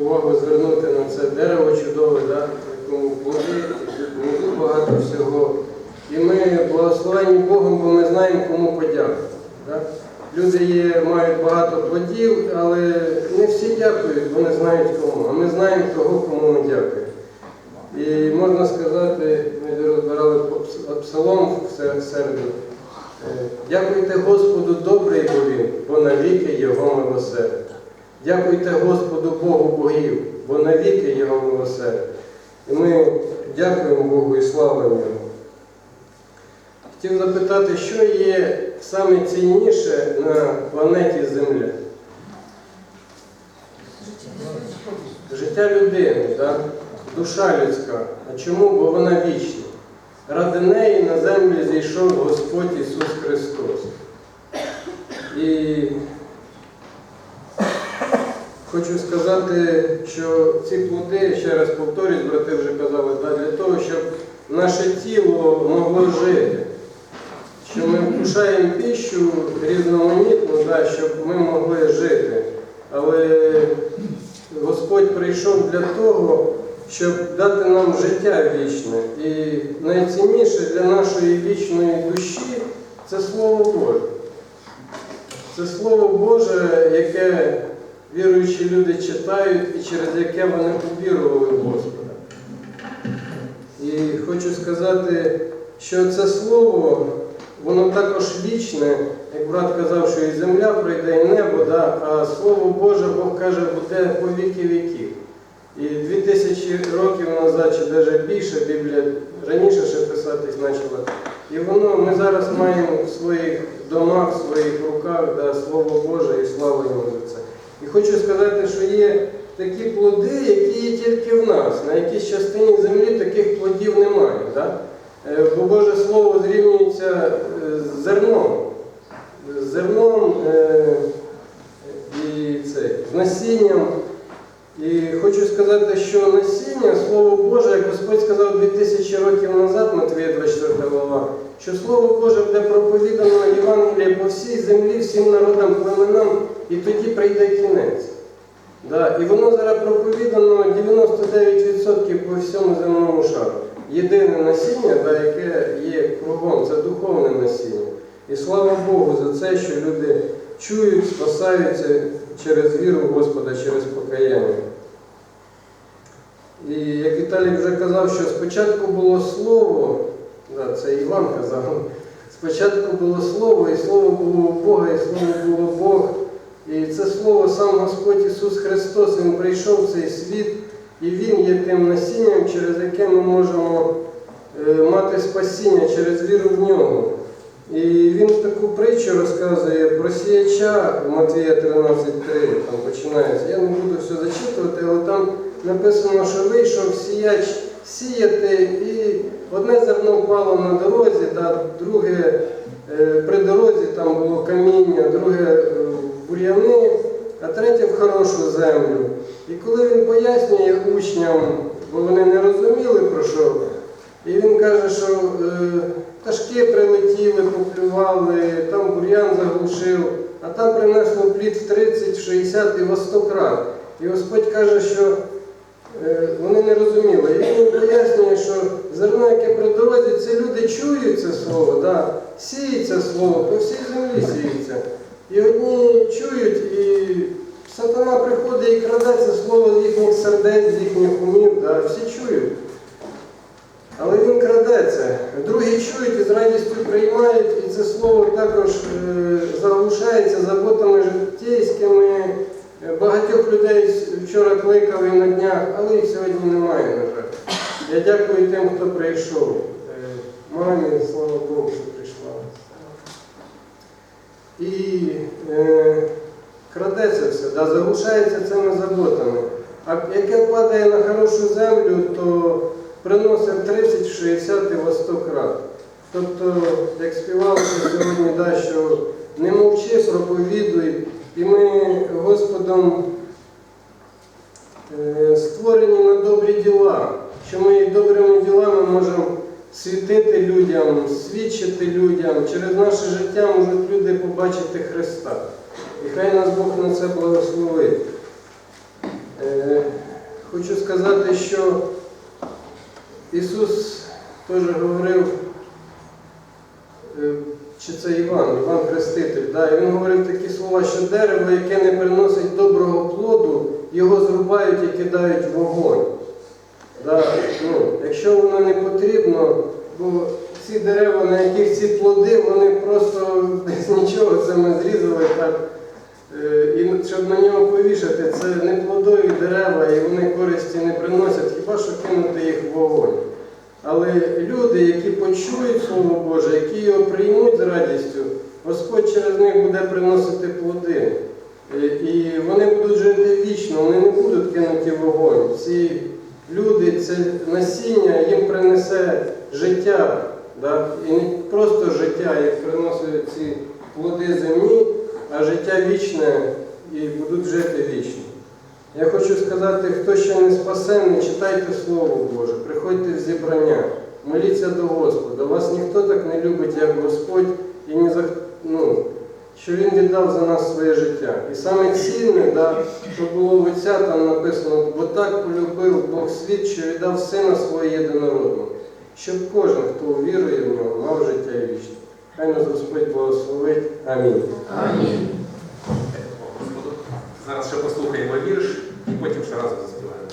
увагу звернути на це дерево чудове, да, якому плоди, і багато всього. І ми благословені Богом, бо ми знаємо, кому подякувати. Да? Люди є, мають багато плодів, але не всі дякують, бо не знають кому. А ми знаємо того, кому ми дякуємо. І можна сказати, ми розбирали псалом в се- середу. Е, Дякуйте Господу добрий бо Він, бо навіки Його милосердя. Дякуйте Господу Богу богів, бо навіки Його милосердя. І ми дякуємо Богу і славимо Його. Хотів запитати, що є саме цінніше на планеті Земля? Життя людини, так? душа людська. А чому? Бо вона вічна. Ради неї на землю зійшов Господь Ісус Христос. І хочу сказати, що ці плоди, ще раз повторюсь, брати вже казали, для того, щоб наше тіло могло жити. Що ми вкушаємо піщу різноманітну, да, щоб ми могли жити. Але Господь прийшов для того, щоб дати нам життя вічне. І найцінніше для нашої вічної душі це Слово Боже. Це Слово Боже, яке віруючі люди читають і через яке вони повірували в Господа. І хочу сказати, що це слово, воно також вічне, як брат казав, що і земля пройде, і небо, да, а Слово Боже, Бог каже, буде по віки віків. І дві тисячі років назад, чи навіть більше, Біблія раніше ще писатись почала. І воно ми зараз маємо в своїх домах, в своїх руках да, Слово Боже і слава йому за це. І хочу сказати, що є такі плоди, які є тільки в нас. На якійсь частині землі таких плодів немає. Да? Е, Бо Боже Слово зрівнюється е, з зерном. З зерном е, і це, з насінням. І хочу сказати, що насіння, Слово Боже, як Господь сказав 2000 років назад, Матвія 24 глава, що Слово Боже буде проповідано Євангеліє по всій землі, всім народам, племенам, і тоді прийде кінець. Да. І воно зараз проповідано 99% по всьому земному шару. Єдине насіння, да, яке є кругом, це духовне насіння. І слава Богу за це, що люди чують, спасаються через віру Господа, через покаяння. І як Віталій вже казав, що спочатку було слово, да, це Іван казав, спочатку було слово, і слово було у Бога, і слово було Бог. І це слово сам Господь Ісус Христос, Він прийшов в цей світ, і Він є тим насінням, через яке ми можемо е, мати спасіння через віру в нього. І він таку притчу розказує про сіяча Матвія 13.3, там починається. Я не буду все зачитувати, але там написано, що вийшов сіяч сіяти, і одне зерно впало на дорозі, да, друге е, при дорозі там було каміння, друге е, бур'яни, а третє в хорошу землю. І коли він пояснює учням, бо вони не розуміли про що, і він каже, що е, пташки прилетіли, поплювали, там бур'ян заглушив, а там принесло плід в 30, в 60 і в 100 крат. І Господь каже, що вони не розуміли. Він їм пояснює, що зерно, яке при дорозі, це люди чують це слово, да, сіється слово, по всій землі сіється. І одні чують, і сатана приходить і краде це слово з їхніх сердець, з їхніх умів, да, всі чують. Але він краде це. Другі чують і з радістю приймають, і це слово також е, заглушається заботами життєйськими. Е, Багатьох людей вчора кликали на днях, але їх сьогодні немає, на жаль. Я дякую тим, хто прийшов. Е, Мамі, слава Богу, що прийшла. І е, краде це все, да, заглушається цими заботами. А яке падає на хорошу землю, то приносить 30, 60 і во 100 крат. Тобто, як співалося сьогодні, да, що не мовчи, проповідуй. І ми Господом е, створені на добрі діла, що ми добрими ділами можемо світити людям, свідчити людям. Через наше життя можуть люди побачити Христа. І хай нас Бог на це благословить. Е, Хочу сказати, що Ісус теж говорив, чи це Іван, Іван Хреститель, да, і він говорив такі слова, що дерево, яке не приносить доброго плоду, його зрубають і кидають в вогонь. Да, ну, якщо воно не потрібно, бо ці дерева, на яких ці плоди, вони просто без нічого це ми зрізали так. Е, І щоб на нього повішати, це не плодові дерева і вони користі не приносять, хіба що кинути їх в вогонь. Але люди, які почують Слово Боже, які його приймуть з радістю, Господь через них буде приносити плоди. Е, І вони будуть жити вічно, вони не будуть кинуті вогонь. Ці люди, це насіння їм принесе життя. Да? І не просто життя, як приносять ці плоди землі, а життя вічне і будуть жити вічно. Я хочу сказати, хто ще не спасений, читайте Слово Боже, приходьте в зібрання, моліться до Господа. Вас ніхто так не любить, як Господь, і не за, ну, що Він віддав за нас своє життя. І саме цінне, да, що було в Отця, там написано, бо так полюбив Бог світ, що віддав Сина свого єдинородного, щоб кожен, хто увірує в нього, мав життя вічне. Хай нас Господь благословить. Амінь. Амінь. Зараз ще послухаємо вірш і разом заспіваємо.